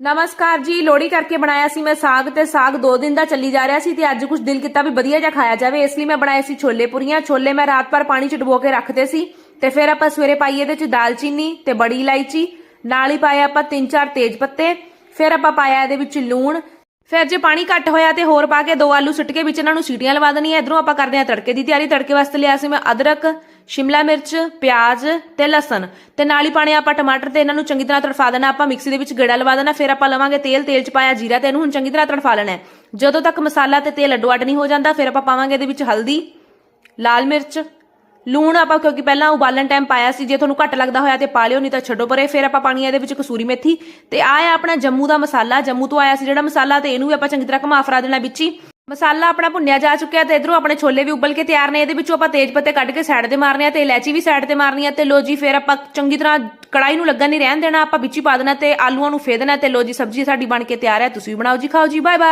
ਨਮਸਕਾਰ ਜੀ ਲੋੜੀ ਕਰਕੇ ਬਣਾਇਆ ਸੀ ਮੈਂ ਸਾਗ ਤੇ ਸਾਗ 2 ਦਿਨ ਦਾ ਚੱਲੀ ਜਾ ਰਿਹਾ ਸੀ ਤੇ ਅੱਜ ਕੁਝ ਦਿਲ ਕੀਤਾ ਵੀ ਵਧੀਆ ਜਿਹਾ ਖਾਇਆ ਜਾਵੇ, ਇਸ ਲਈ ਮੈਂ ਬਣਾਏ ਸੀ ਛੋਲੇ ਪੂਰੀਆਂ। ਛੋਲੇ ਮੈਂ ਰਾਤ ਭਰ ਪਾਣੀ ਚ ਡੁਬੋ ਕੇ ਰੱਖਦੇ ਸੀ ਤੇ ਫਿਰ ਆਪਾਂ ਸਵੇਰੇ ਪਾਈ ਇਹਦੇ ਚ ਦਾਲਚੀਨੀ ਤੇ ਬੜੀ ਇਲਾਇਚੀ, ਨਾਲ ਹੀ ਪਾਇਆ ਆਪਾਂ 3-4 ਤੇਜ ਪੱਤੇ, ਫਿਰ ਆਪਾਂ ਪਾਇਆ ਇਹਦੇ ਵਿੱਚ ਲੂਣ ਫਿਰ ਜੇ ਪਾਣੀ ਘੱਟ ਹੋਇਆ ਤੇ ਹੋਰ ਪਾ ਕੇ ਦੋ ਆਲੂ ਸੁੱਟ ਕੇ ਵਿੱਚ ਇਹਨਾਂ ਨੂੰ ਸੀਟੀਆਂ ਲਵਾ ਦੇਣੀਆਂ, ਇਧਰੋਂ ਆਪਾਂ ਕਰਦੇ ਹਾਂ ਤੜਕੇ ਦੀ ਤਿਆਰੀ। ਤੜਕੇ ਵਾਸਤੇ ਲਿਆ ਸੀ ਮੈਂ ਅਦਰਕ, ਸ਼ਿਮਲਾ ਮਿਰਚ, ਪਿਆਜ਼ ਤੇ ਲਸਣ। ਤੇ ਨਾਲ ਹੀ ਪਾਣੇ ਆਪਾਂ ਟਮਾਟਰ ਤੇ ਇਹਨਾਂ ਨੂੰ ਚੰਗੀ ਤਰ੍ਹਾਂ ਤੜਫਾ ਦੇਣਾ, ਆਪਾਂ ਮਿਕਸੀ ਦੇ ਵਿੱਚ ਗੇੜਾ ਲਵਾ ਦੇਣਾ, ਫਿਰ ਆਪਾਂ ਲਵਾਂਗੇ ਤੇਲ। ਤੇਲ ਚ ਪਾਇਆ ਜੀਰਾ ਤੇ ਇਹਨੂੰ ਹੁਣ ਚੰਗੀ ਤਰ੍ਹਾਂ ਤੜਫਾ ਲੈਣਾ ਜਦੋਂ ਤੱਕ ਮਸਾਲਾ ਤੇ ਤੇਲ ਅੱਡੋ ਅੱਡ ਨਹੀਂ ਹੋ ਜਾਂਦਾ, ਫਿਰ ਆਪਾਂ ਪਾਵਾਂਗੇ ਇਹਦੇ ਵਿੱਚ ਹਲਦੀ, ਲਾਲ ਮਿਰਚ ਲੂਣ ਆਪਾਂ ਕਿਉਂਕਿ ਪਹਿਲਾਂ ਉਬਾਲਣ ਟਾਈਮ ਪਾਇਆ ਸੀ, ਜੇ ਤੁਹਾਨੂੰ ਘੱਟ ਲੱਗਦਾ ਹੋਇਆ ਤੇ ਪਾ ਲਿਓ, ਨਹੀਂ ਤਾਂ ਛੱਡੋ ਪਰੇ, ਫਿਰ ਆਪਾਂ ਪਾਣੀ ਇਹਦੇ ਵਿੱਚ ਕਸੂਰੀ ਮੇਥੀ ਤੇ ਆਹ ਹੈ ਆਪਣਾ ਜੰਮੂ ਦਾ ਮਸਾਲਾ, ਜੰਮੂ ਤੋਂ ਆਇਆ ਸੀ ਜਿਹੜਾ ਮਸਾਲਾ ਤੇ ਇਹਨੂੰ ਵੀ ਆਪਾਂ ਚੰਗੀ ਤਰ੍ਹਾਂ ਘੁਮਾ ਫਰਾ ਦੇਣਾ ਵਿੱਚ ਹੀ। ਮਸਾਲਾ ਆਪਣਾ ਭੁੰਨਿਆ ਜਾ ਚੁੱਕਿਆ ਤੇ ਇਧਰੋਂ ਆਪਣੇ ਛੋਲੇ ਵੀ ਉਬਲ ਕੇ ਤਿਆਰ ਨੇ, ਇਹਦੇ ਵਿੱਚੋਂ ਆਪਾਂ ਤੇਜ ਪੱਤੇ ਕੱਢ ਕੇ ਸਾਈਡ ਤੇ ਮਾਰਨੇ ਆ ਤੇ ਇਲਾਇਚੀ ਵੀ ਸਾਈਡ ਤੇ ਮਾਰਨੀ ਆ ਤੇ ਲੋ ਜੀ, ਫਿਰ ਆਪਾਂ ਚੰਗੀ ਤਰ੍ਹਾਂ ਕੜਾਈ ਨੂੰ ਲੱਗਣ ਨਹੀਂ ਰਹਿਣ ਦੇਣਾ, ਆਪਾਂ ਵਿੱਚ ਹੀ ਪਾ ਦੇਣਾ ਤੇ ਆਲੂਆਂ ਨੂੰ ਫੇਦਣਾ ਤੇ ਲੋ ਜੀ, ਸਬਜ਼ੀ ਸਾਡੀ ਬਣ ਕੇ ਤਿਆਰ ਹੈ, ਤੁਸੀਂ ਬਣਾਓ ਜੀ, ਖਾਓ ਜੀ ਬਾਏ ਬਾਏ